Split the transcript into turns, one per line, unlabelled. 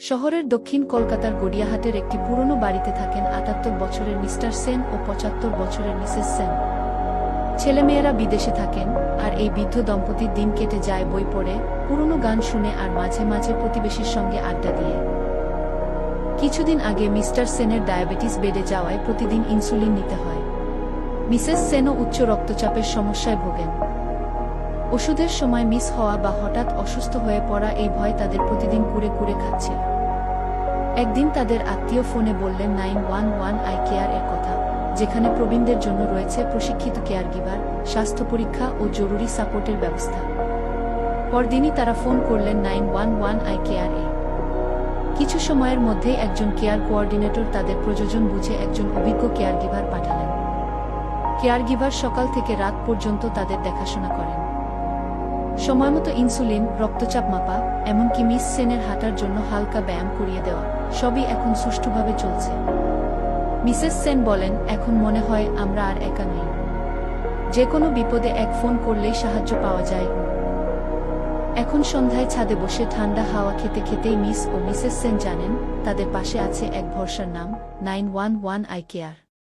শহরের দক্ষিণ কলকাতার গড়িয়াহাটের একটি পুরনো বাড়িতে থাকেন আটাত্তর বছরের মিস্টার সেন ও পঁচাত্তর বছরের মিসেস সেন। ছেলেমেয়েরা বিদেশে থাকেন, আর এই বৃদ্ধ দম্পতির দিন কেটে যায় বই পড়ে, পুরনো গান শুনে আর মাঝে মাঝে প্রতিবেশীর সঙ্গে আড্ডা দিয়ে। কিছুদিন আগে মিস্টার সেনের ডায়াবেটিস বেড়ে যাওয়ায় প্রতিদিন ইনসুলিন নিতে হয়। মিসেস সেনও উচ্চ রক্তচাপের সমস্যায় ভোগেন। ওষুধের সময় মিস হওয়া বা হঠাৎ অসুস্থ হয়ে পড়া এই ভয় তাদের প্রতিদিন কুড়ে কুড়ে খাচ্ছে। একদিন তাদের আত্মীয় ফোনে বললেন, nine one one I care এর কথা, যেখানে প্রবীণদের জন্য রয়েছে প্রশিক্ষিত কেয়ার গিভার, স্বাস্থ্য পরীক্ষা ও জরুরি সাপোর্টের ব্যবস্থা। পরদিনই তারা ফোন করলেন, nine one one I care এ। কিছু সময়ের মধ্যেই একজন কেয়ার কোঅর্ডিনেটর তাদের প্রয়োজন বুঝে একজন অভিজ্ঞ কেয়ার গিভার পাঠালেন। কেয়ার গিভার সকাল থেকে রাত পর্যন্ত তাদের দেখাশোনা করেন। সময়মতো ইনসুলিন, রক্তচাপ মাপা, এমনকি মিস সেনের হাঁটার জন্য হালকা ব্যায়াম করিয়ে দেওয়া, সবই এখন সুষ্ঠুভাবে চলছে। মিসেস সেন বলেন, এখন মনে হয় আমরা আর একা নেই। যে কোনো বিপদে এক ফোন করলেই সাহায্য পাওয়া যায়। এখন সন্ধ্যায় ছাদে বসে ঠান্ডা হাওয়া খেতে খেতেই মিস ও মিসেস সেন জানেন, তাদের পাশে আছে এক ভরসার নাম, nine one one I care.